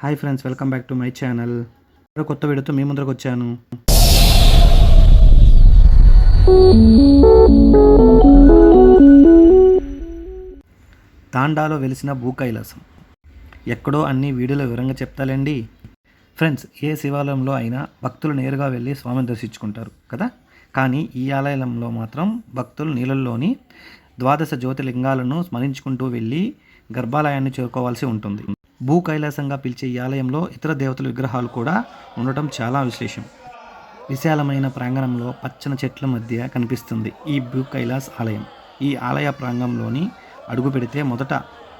Hi friends welcome back to my channel. మరో కొత్త వీడియోతో మీ ముందరకు వచ్చాను. తాండాలో వెలిసిన భూకైలాసం ఎక్కడో అన్ని వీడియోలో వివరంగా చెప్తాలండి. ఫ్రెండ్స్ ఏ శివాలయంలో అయినా భక్తులు నేరుగా వెళ్ళి స్వామిని దర్శించుకుంటారు కదా? కానీ ఈ ఆలయంలో మాత్రం భక్తులు నీళ్ళల్లోని ద్వాదశ జ్యోతిలింగాలను స్మరించుకుంటూ వెళ్ళి గర్భాలయాన్ని చేరుకోవాల్సి ఉంటుంది. భూ కైలాసంగా పిలిచే ఈ ఆలయంలో ఇతర దేవతల విగ్రహాలు కూడా ఉండటం చాలా విశేషం. విశాలమైన ప్రాంగణంలో పచ్చని చెట్ల మధ్య కనిపిస్తుంది ఈ భూ కైలాస్ ఆలయం. ఈ ఆలయ ప్రాంగణంలోని అడుగు పెడితే మొదట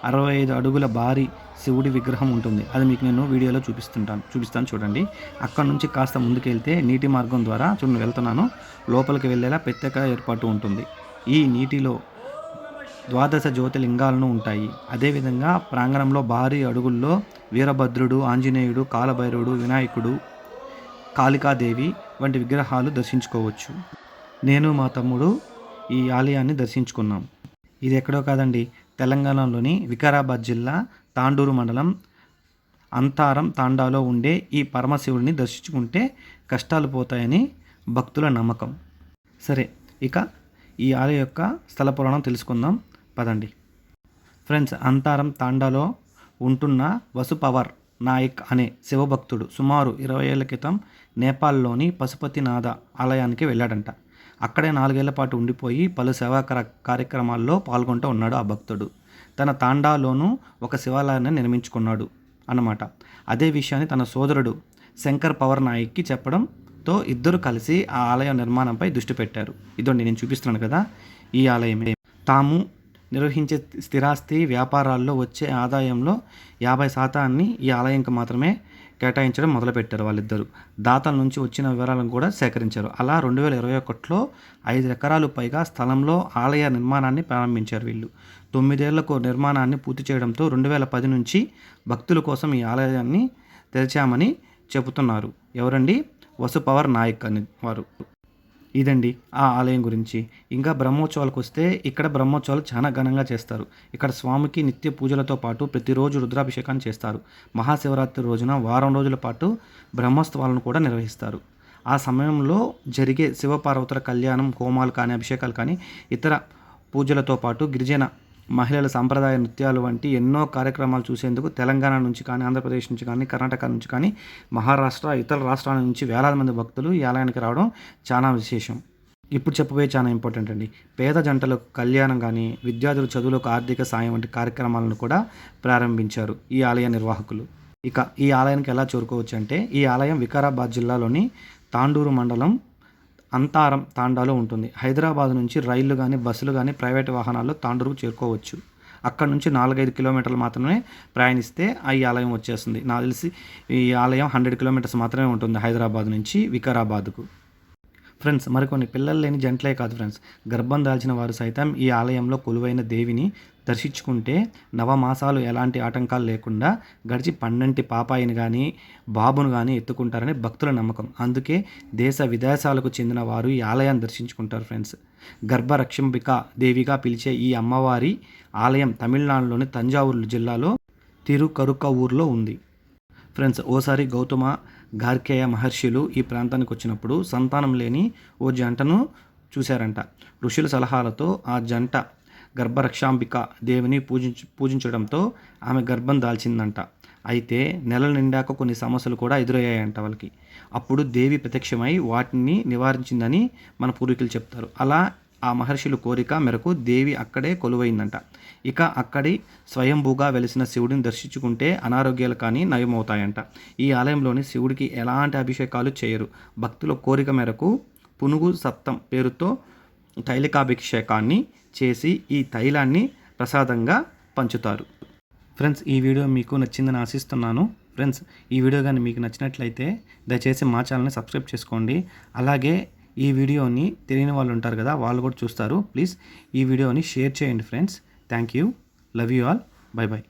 అరవై ఐదు అడుగుల భారీ శివుడి విగ్రహం ఉంటుంది. అది మీకు నేను వీడియోలో చూపిస్తుంటాను. చూపిస్తాను చూడండి. అక్కడ నుంచి కాస్త ముందుకెళ్తే నీటి మార్గం ద్వారా చూడండి వెళ్తున్నాను. లోపలికి వెళ్ళేలా ప్రత్యేక ఏర్పాటు ఉంటుంది. ఈ నీటిలో ద్వాదశ జ్యోతిలింగాలను ఉంటాయి. అదేవిధంగా ప్రాంగణంలో భారీ అడుగుల్లో వీరభద్రుడు ఆంజనేయుడు కాలభైరవుడు వినాయకుడు కాళికాదేవి వంటి విగ్రహాలు దర్శించుకోవచ్చు. నేను మా తమ్ముడు ఈ ఆలయాన్ని దర్శించుకున్నాం. ఇది ఎక్కడో కాదండి తెలంగాణలోని వికారాబాద్ జిల్లా తాండూరు మండలం అంతారం తాండాలో ఉండే ఈ పరమశివుడిని దర్శించుకుంటే కష్టాలు పోతాయని భక్తుల నమ్మకం. సరే ఇక ఈ ఆలయ యొక్క స్థల పురాణం తెలుసుకుందాం. పదండి. ఫ్రెండ్స్ అంతారం తాండాలో ఉంటున్న వసుపవర్ నాయక్ అనే శివభక్తుడు సుమారు ఇరవై ఏళ్ళ క్రితం నేపాల్లోని పశుపతినాథ ఆలయానికి వెళ్ళాడంట. అక్కడే నాలుగేళ్ళ పాటు ఉండిపోయి పలు సేవా కార్యక్రమాల్లో పాల్గొంటూ ఉన్నాడు ఆ భక్తుడు. తన తాండాలోనూ ఒక శివాలయాన్ని నిర్మించుకున్నాడు అన్నమాట. అదే విషయాన్ని తన సోదరుడు శంకర్ పవర్ నాయక్కి చెప్పడంతో ఇద్దరు కలిసి ఆ ఆలయం నిర్మాణంపై దృష్టి పెట్టారు. ఇదండి నేను చూపిస్తున్నాను కదా ఈ ఆలయమే. తాము నిర్వహించే స్థిరాస్తి వ్యాపారాల్లో వచ్చే ఆదాయంలో యాభై శాతాన్ని ఈ ఆలయంకి మాత్రమే కేటాయించడం మొదలుపెట్టారు వాళ్ళిద్దరు. దాతల నుంచి వచ్చిన వివరాలను కూడా సేకరించారు. అలా రెండు వేల ఇరవై ఒకటిలో ఐదు ఎకరాలు పైగా స్థలంలో ఆలయ నిర్మాణాన్ని ప్రారంభించారు వీళ్ళు. తొమ్మిదేళ్ళకు నిర్మాణాన్ని పూర్తి చేయడంతో రెండు వేల పది నుంచి భక్తుల కోసం ఈ ఆలయాన్ని తెరిచామని చెబుతున్నారు. ఎవరండి? వసు పవర్ నాయక్ అని వారు. ఇదండి ఆ ఆలయం గురించి. ఇంకా బ్రహ్మోత్సవాలకు వస్తే ఇక్కడ బ్రహ్మోత్సవాలు చాలా ఘనంగా చేస్తారు. ఇక్కడ స్వామికి నిత్య పూజలతో పాటు ప్రతిరోజు రుద్రాభిషేకాన్ని చేస్తారు. మహాశివరాత్రి రోజున వారం రోజుల పాటు బ్రహ్మోత్సవాలను కూడా నిర్వహిస్తారు. ఆ సమయంలో జరిగే శివపార్వతుల కళ్యాణం హోమాలు కానీ అభిషేకాలు కానీ ఇతర పూజలతో పాటు గిరిజన మహిళల సాంప్రదాయ నృత్యాలు వంటి ఎన్నో కార్యక్రమాలు చూసేందుకు తెలంగాణ నుంచి కానీ ఆంధ్రప్రదేశ్ నుంచి కానీ కర్ణాటక నుంచి కానీ మహారాష్ట్ర ఇతర రాష్ట్రాల నుంచి వేలాది మంది భక్తులు ఈ ఆలయానికి రావడం చాలా విశేషం. ఇప్పుడు చెప్పబోయే చాలా ఇంపార్టెంట్ అండి. పేద జంటలకు కళ్యాణం కానీ విద్యార్థుల చదువులకు ఆర్థిక సాయం వంటి కార్యక్రమాలను కూడా ప్రారంభించారు ఈ ఆలయ నిర్వాహకులు. ఇక ఈ ఆలయానికి ఎలా చేరుకోవచ్చు అంటే ఈ ఆలయం వికారాబాద్ జిల్లాలోని తాండూరు మండలం అంతారం తాండాలో ఉంటుంది. హైదరాబాద్ నుంచి రైళ్ళు కానీ బస్సులు కానీ ప్రైవేట్ వాహనాల్లో తాండూరుకు చేరుకోవచ్చు. అక్కడ నుంచి నాలుగైదు కిలోమీటర్లు మాత్రమే ప్రయాణిస్తే ఆ ఈ ఆలయం వచ్చేస్తుంది. నాకు తెలిసి ఈ ఆలయం హండ్రెడ్ కిలోమీటర్స్ మాత్రమే ఉంటుంది హైదరాబాద్ నుంచి వికారాబాద్కు. ఫ్రెండ్స్ మరికొన్ని పిల్లలు లేని జంటలే కాదు ఫ్రెండ్స్. గర్భం దాల్చిన వారు సైతం ఈ ఆలయంలో కొలువైన దేవిని దర్శించుకుంటే నవమాసాలు ఎలాంటి ఆటంకాలు లేకుండా గడిచి పన్నెంటి పాపాయిని కానీ బాబును కానీ ఎత్తుకుంటారని భక్తుల నమ్మకం. అందుకే దేశ విదేశాలకు చెందిన వారు ఈ ఆలయాన్ని దర్శించుకుంటారు ఫ్రెండ్స్. గర్భరక్షంబిక దేవిగా పిలిచే ఈ అమ్మవారి ఆలయం తమిళనాడులోని తంజావూరు జిల్లాలో తిరుకరుక ఊర్లో ఉంది. ఫ్రెండ్స్ ఓసారి గౌతమ గార్కేయ మహర్షులు ఈ ప్రాంతానికి వచ్చినప్పుడు సంతానం లేని ఓ జంటను చూశారంట. ఋషుల సలహాలతో ఆ జంట గర్భరక్షాంబిక దేవిని పూజించ పూజించడంతో ఆమె గర్భం దాల్చిందంట. అయితే నెల నిండాక కొన్ని సమస్యలు కూడా ఎదురయ్యాయంట వాళ్ళకి. అప్పుడు దేవి ప్రత్యక్షమై వాటిని నివారించిందని మన పూర్వీకులు చెప్తారు. అలా ఆ మహర్షుల కోరిక మేరకు దేవి అక్కడే కొలువైందంట. ఇక అక్కడి స్వయంభూగా వెలిసిన శివుడిని దర్శించుకుంటే అనారోగ్యాలు కానీ నయమవుతాయంట. ఈ ఆలయంలోని శివుడికి ఎలాంటి అభిషేకాలు చేయరు. భక్తుల కోరిక మేరకు పునుగు సప్తం పేరుతో తైలికాభిషేకాన్ని చేసి ఈ తైలాన్ని ప్రసాదంగా పంచుతారు. ఫ్రెండ్స్ ఈ వీడియో మీకు నచ్చిందని ఆశిస్తున్నాను. ఫ్రెండ్స్ ఈ వీడియో కానీ మీకు నచ్చినట్లయితే దయచేసి మా ఛానల్ని సబ్స్క్రైబ్ చేసుకోండి. అలాగే ఈ వీడియోని తెలియని వాళ్ళు ఉంటారు కదా వాళ్ళు కూడా చూస్తారు. ప్లీజ్ ఈ వీడియోని షేర్ చేయండి friends thank you love you all bye bye